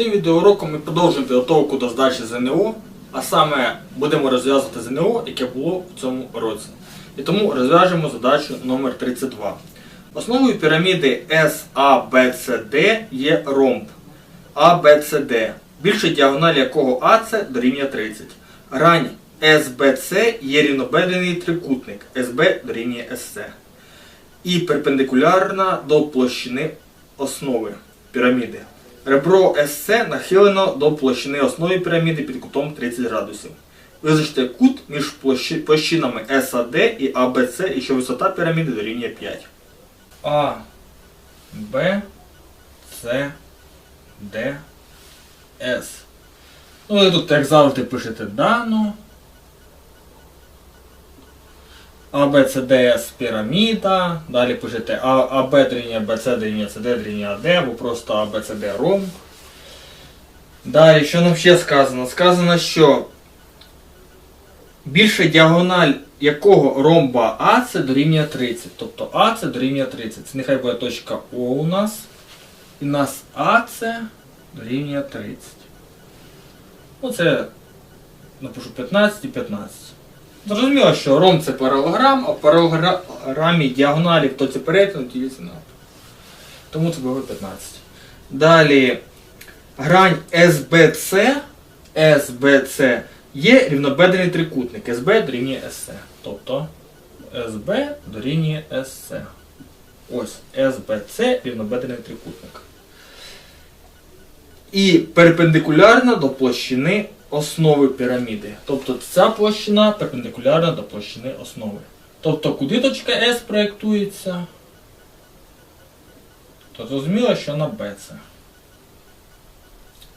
Цим відеоуроком ми продовжуємо підготовку до здачі ЗНО, а саме будемо розв'язувати ЗНО, яке було в цьому році. І тому розв'яжемо задачу номер 32. Основою піраміди SABCD є ромб ABCD, більша діагональ якого AC дорівнює 30. Грань SBC є рівнобедрений трикутник SB дорівнює SC. І перпендикулярна до площини основи піраміди. Ребро SC нахилено до площини основи піраміди під кутом 30 градусів. Визначте кут між площинами SAD і ABC, і що висота піраміди дорівнює 5. А, Б, С, Д, С. Ну, ви тут, як завжди, пишете дану. А, Б, піраміда. Далі пишете А, А, Б С дорівнює С, Д дорівнює Д, або просто А, Б. Далі, що нам ще сказано? Сказано, що більша діагональ якого ромба А це дорівнює 30. Тобто А це дорівнює 30. Це нехай буде точка О у нас. І у нас А це дорівнює 30. Ну це напишу 15 і 15. Зрозуміло, що ром це паралограм, а в паралограмі діагоналів то це перетин, то ділиться на. Тому це буде 15. Далі грань SBC, SBC є рівнобедрений трикутник. SB дорівнює SC. Тобто SB дорівнює SC. Ось SBC рівнобедрений трикутник. І перпендикулярна до площини основи піраміди. Тобто ця площина перпендикулярна до площини основи. Тобто куди точка S проєктується? То зрозуміло, що на B це.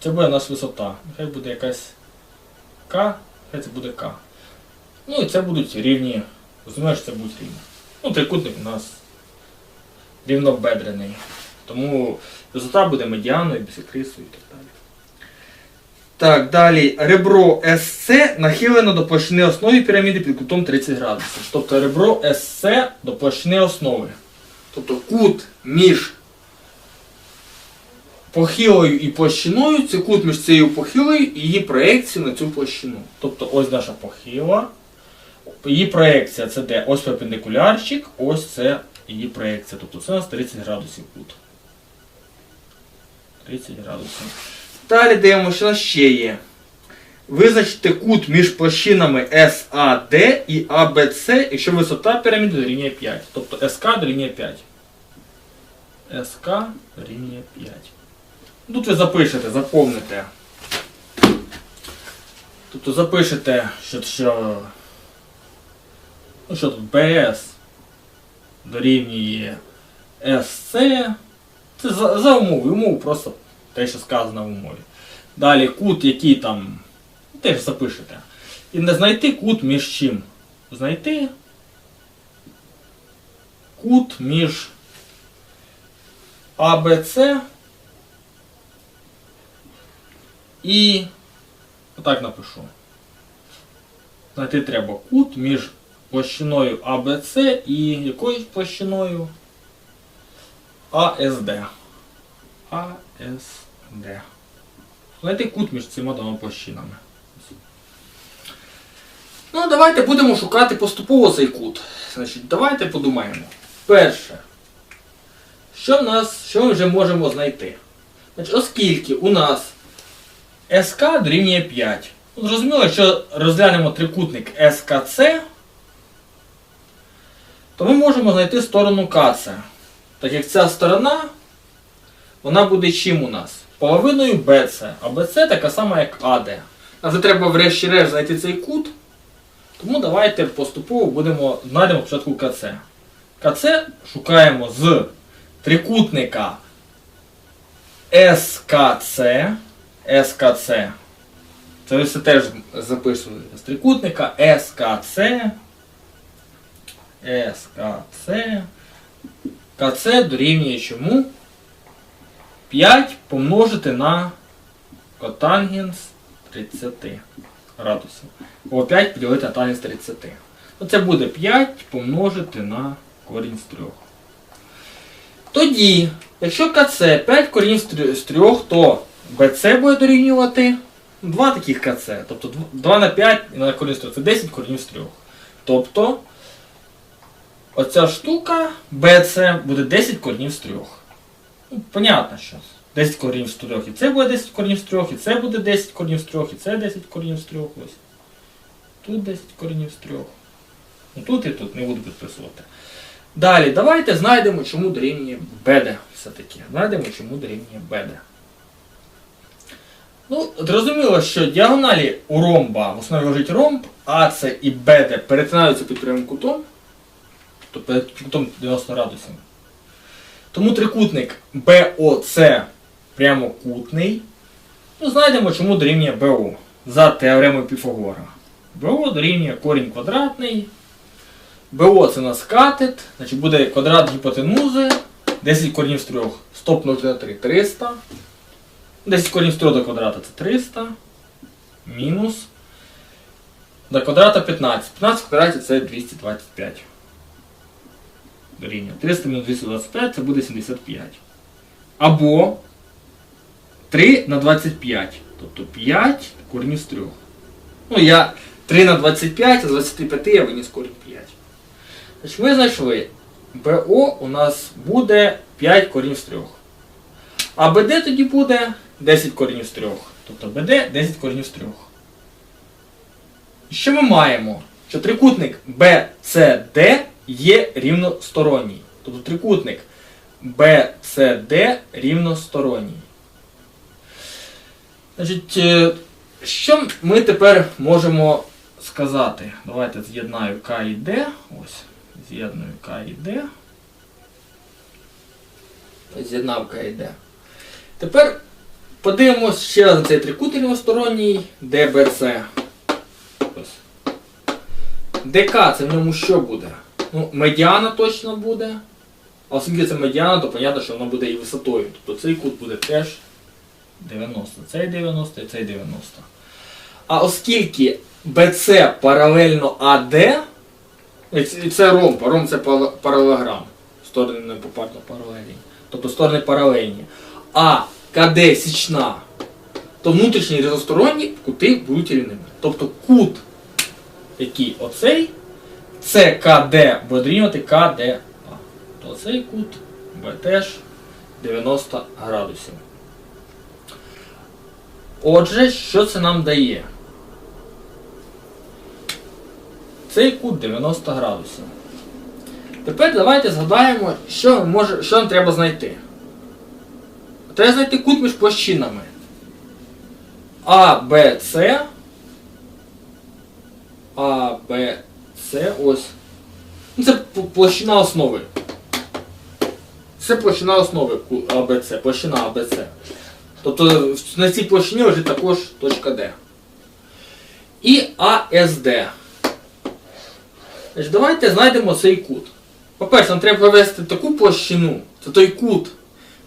Це буде у нас висота. Нехай буде якась К, хай це буде К. Ну і це будуть рівні. Розумієш, це будуть рівні. Ну, трикутник у нас рівнобедрений. Тому висота буде медіаною, бісекрисою і так далі. Так, далі. Ребро SC нахилено до площини основи піраміди під кутом 30 градусів. Тобто ребро SC до площини основи. Тобто кут між похилою і площиною це кут між цією похилою і її проекцією на цю площину. Тобто ось наша похила. Її проекція це де? Ось перпендикулярчик, ось це її проекція. Тобто це у нас 30 градусів кут. 30 градусів. Далі дивимося, що ще є. Визначте кут між площинами SAD і ABC, якщо висота піраміди дорівнює 5. Тобто SK дорівнює 5. SK дорівнює 5. Тут ви запишете, заповните. Тобто запишете, що, що, ну, що тут BS дорівнює SC. Це за, за умовою. Умову просто те, що сказано в умові. Далі кут, який там, теж запишете. І не знайти кут між чим? Знайти кут між АБЦ і отак напишу. Знайти треба кут між площиною АБЦ і якоюсь площиною АСД. АСД. Знайти кут між цими двома площинами. Ну, давайте будемо шукати поступово цей кут. Значить, давайте подумаємо. Перше. Що нас, що ми вже можемо знайти? Значить, оскільки у нас СК дорівнює 5. Ну, Зрозуміло, якщо розглянемо трикутник СКЦ, то ми можемо знайти сторону КЦ. Так як ця сторона, вона буде чим у нас? Половиною БЦ. А БЦ така сама, як АД. А вже треба врешті-решт знайти цей кут. Тому давайте поступово будемо знайдемо спочатку КЦ. КЦ шукаємо з трикутника СКЦ. СКЦ. Це все теж записуєте. З трикутника СКЦ. СКЦ. КЦ дорівнює чому? 5 помножити на котангенс 30 градусів. Або 5 поділити на тангенс 30. Оце буде 5 помножити на корінь з 3. Тоді, якщо КЦ 5 корінь з 3, то BC буде дорівнювати 2 таких КЦ. Тобто 2 на 5 і на корінь з 3. Це 10 корінів з 3. Тобто оця штука BC буде 10 корінів з 3. Ну, понятно що. 10 корінів з 3. І це буде 10 корінів з 3, і це буде 10 корінів з 3, і це 10 корінів з 3. Ось. Тут 10 корінів з 3. Ну, тут і тут не буду підписувати. Далі, давайте знайдемо, чому дорівнює БД все-таки. Знайдемо, чому дорівнює БД. Ну, зрозуміло, що діагоналі у ромба в основі лежить ромб, АЦ і БД перетинаються під прямим кутом, тобто під кутом 90 градусів. Тому трикутник БОЦ прямокутний. Ну, знайдемо, чому дорівнює БО за теоремою Піфагора. БО дорівнює корінь квадратний. БО це у нас катет, значить буде квадрат гіпотенузи, 10 корінів з 3. 100 помножити на 3 300. 10 корінь з 3 до квадрата це 300. Мінус. До квадрата 15. 15 в квадраті це 225. Дорівнює. 300 мінус 225 це буде 75. Або 3 на 25. Тобто 5 корінів з 3. Ну, я 3 на 25, а з 25 я виніс корінь 5. Значить, ми знайшли, БО у нас буде 5 корінь з 3. А БД тоді буде 10 корінів з 3. Тобто БД 10 корінів з 3. І що ми маємо? Що трикутник BCD є рівносторонній. Тобто трикутник BCD рівносторонній. Значить, е, що ми тепер можемо сказати? Давайте з'єднаю К і Д. Ось, з'єдную К і Д. З'єднав К і Д. Тепер подивимось ще раз на цей трикутник рівносторонній ДБЦ. ДК це в ньому що буде? Ну, медіана точно буде. А оскільки це медіана, то зрозуміло, що воно буде і висотою. Тобто цей кут буде теж 90. Цей 90 і цей 90. А оскільки BC паралельно AD, і це- ромб, ромб це паралелограм. Сторони не попарно паралельні. Тобто сторони паралельні. А КД січна, то внутрішні різносторонні кути будуть рівними. Тобто кут, який оцей, це КД КДА. То цей кут буде теж 90 градусів. Отже, що це нам дає? Цей кут 90 градусів. Тепер давайте згадаємо, що, може, що нам треба знайти. Треба знайти кут між площинами. А, Б, С. А, Б, С, ось. Ну, Це площина основи. Це площина основи АБЦ, площина АБЦ. Тобто на цій площині лежить також точка Д. І АСД. Давайте знайдемо цей кут. По-перше, нам треба провести таку площину, це той кут,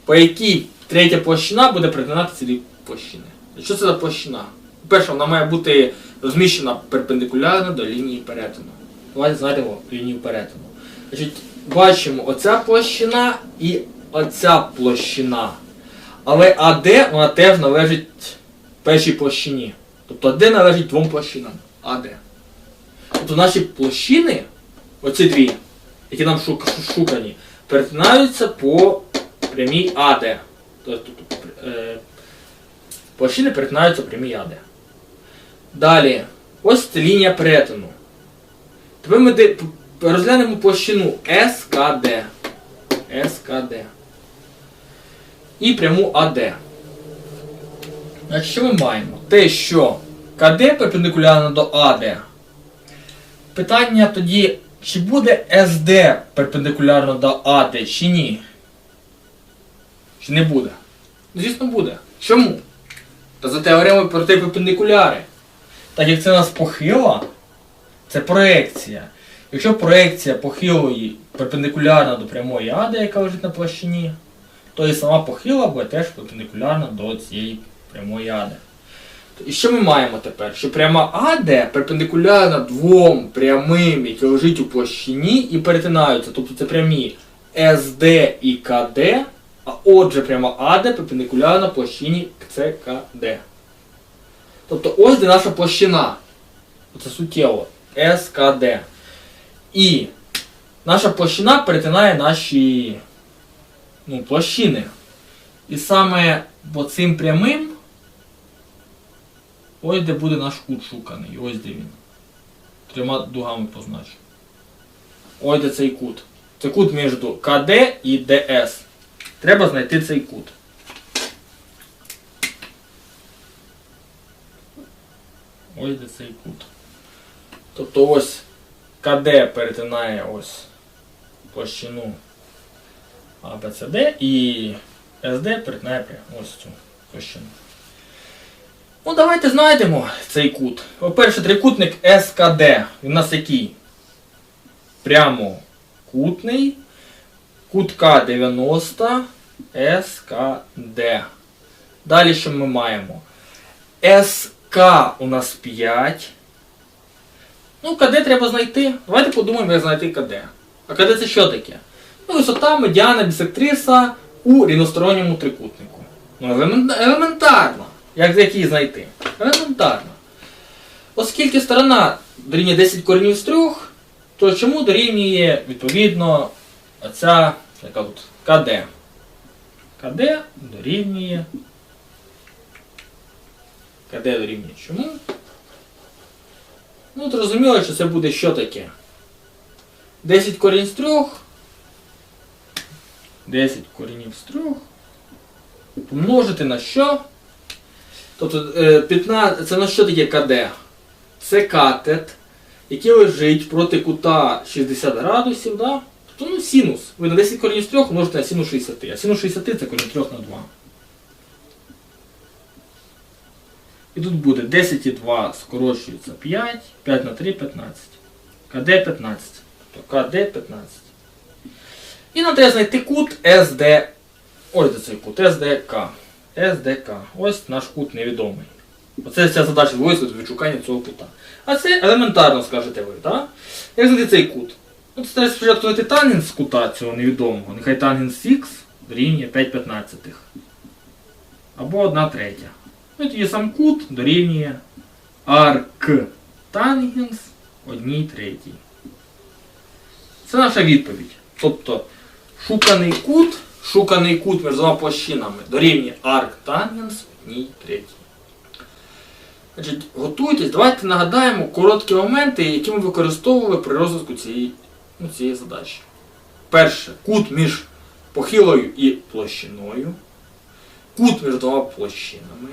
по якій третя площина буде притинати ці дві площини. Що це за площина? По-перше, вона має бути розміщена перпендикулярно до лінії перетину. Давайте знайдемо лінію перетину. Значить, бачимо оця площина і оця площина. Але АД вона теж належить першій площині. Тобто АД належить двом площинам. АД. Тобто наші площини, оці дві, які нам шукані, перетинаються по прямій АД. Тобто е, площини перетинаються по прямій АД. Далі, ось це лінія перетину. Тепер ми розглянемо площину СКД. СКД. І пряму АД. Що ми маємо? Те, що КД перпендикулярно до АД. Питання тоді, чи буде СД перпендикулярно до АД, чи ні? Чи не буде? Звісно, буде. Чому? Та за теоремою про те перпендикуляри. Так як це у нас похила, це проекція. Якщо проекція похилої перпендикулярна до прямої АД, яка лежить на площині, то і сама похила буде теж перпендикулярна до цієї прямої АД. І що ми маємо тепер? Що пряма АД перпендикулярна двом прямим, які лежать у площині і перетинаються. Тобто це прямі СД і КД, А отже, пряма АД перпендикулярна площині ЦКД. Тобто ось де наша площина. Це суттєво. СКД. І наша площина перетинає наші ну, площини. І саме по цим прямим, ось де буде наш кут шуканий. Ось де він. Трьома дугами позначу. Ось де цей кут. Це кут між КД і ДС. Треба знайти цей кут. Ось де цей кут. Тобто ось КД перетинає ось площину АБЦД і СД перетинає ось цю площину. Ну, давайте знайдемо цей кут. По-перше, трикутник СКД. У нас який? Прямокутний. Кутка 90 СКД. Далі що ми маємо? СК у нас 5. Ну, КД треба знайти. Давайте подумаємо, як знайти КД. А КД це що таке? Ну, висота медіана бісектриса у рівносторонньому трикутнику. Ну, елементарно. Як який знайти? Елементарно. Оскільки сторона дорівнює 10 коренів з 3, то чому дорівнює відповідно оця яка тут КД? КД дорівнює. КД дорівнює чому? Ну, зрозуміло, що це буде що таке? 10 корінь з 3. 10 корінів з 3. Помножити на що? Тобто е, 15, це на що таке КД? Це катет, який лежить проти кута 60 градусів, да? тобто ну, синус. Ви на 10 корінь з 3 множите на синус 60. А синус 60 це корінь 3 на 2. І тут буде 10 і 2 скорочується 5, 5 на 3 15. КД 15. Тобто КД 15. І нам треба знайти кут СД. Ось де цей кут СДК. СДК. Ось наш кут невідомий. Оце ця задача зводиться до відшукання цього кута. А це елементарно, скажете ви, так? Як знайти цей кут? Це треба спочатку знайти тангенс кута цього невідомого. Нехай тангенс Х дорівнює 5 п'ятнадцятих. Або 1 третя. Ну тоді сам кут дорівнює арк тангенс 1 третій. Це наша відповідь. Тобто шуканий кут, шуканий кут між двома площинами дорівнює арк тангенс 1 третій. Значить, готуйтесь, давайте нагадаємо короткі моменти, які ми використовували при розвитку цієї, ну, цієї задачі. Перше, кут між похилою і площиною, кут між двома площинами,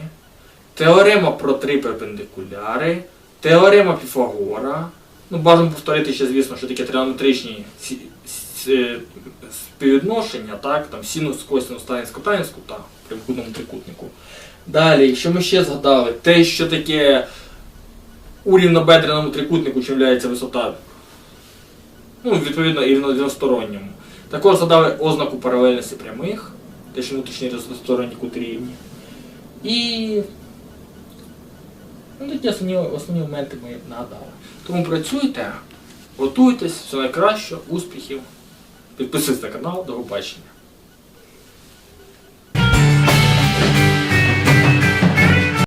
теорема про три перпендикуляри, теорема Піфагора. Ну, бажано повторити ще, звісно, що таке тригонометричні е, співвідношення, так, там синус, косинус, танець, котанець кута в прямокутному трикутнику. Далі, що ми ще згадали? Те, що таке у рівнобедреному трикутнику, чим являється висота. Ну, відповідно, і рівносторонньому. Також згадали ознаку паралельності прямих, те, що внутрішні рівносторонні кути рівні. І Ну, Такі основні основні моменти ми нагадали. Тому працюйте, готуйтесь, все найкраще, успіхів. Підписуйтесь на канал, до побачення.